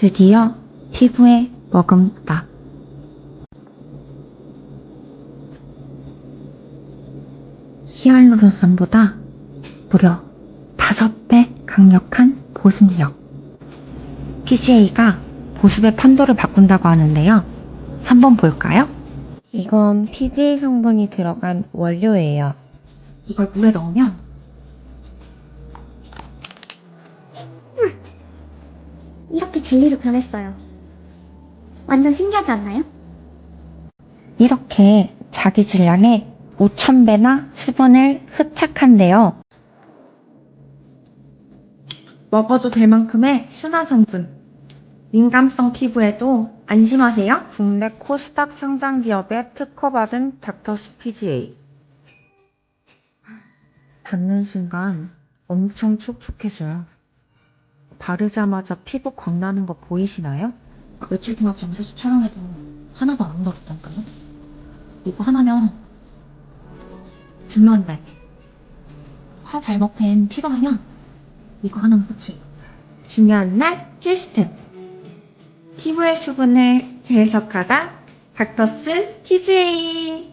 드디어 피부에 머금다. 히알루론산보다 무려 5배 강력한 보습력. PCA가 보습의 판도를 바꾼다고 하는데요. 한번 볼까요? 이건 PGA 성분이 들어간 원료예요. 이걸 물에 넣으면 이렇게 젤리로 변했어요. 완전 신기하지 않나요? 이렇게 자기 질량의 5,000배나 수분을 흡착한대요. 먹어도 될 만큼의 순한 성분. 민감성 피부에도 안심하세요. 국내 코스닥 상장 기업에 특허받은 닥터스 PGA. 받는 순간 엄청 촉촉해져요. 바르자마자 피부 광나는 거 보이시나요? 며칠 동안 밤새서 촬영해도 하나도 안 묻었다니까요. 이거 하나면 중요한 날. 화잘 먹된 피부하면 이거 하나면 끝이에요. 중요한 날 필수템. 피부의 수분을 재해석하다 닥터스 TGA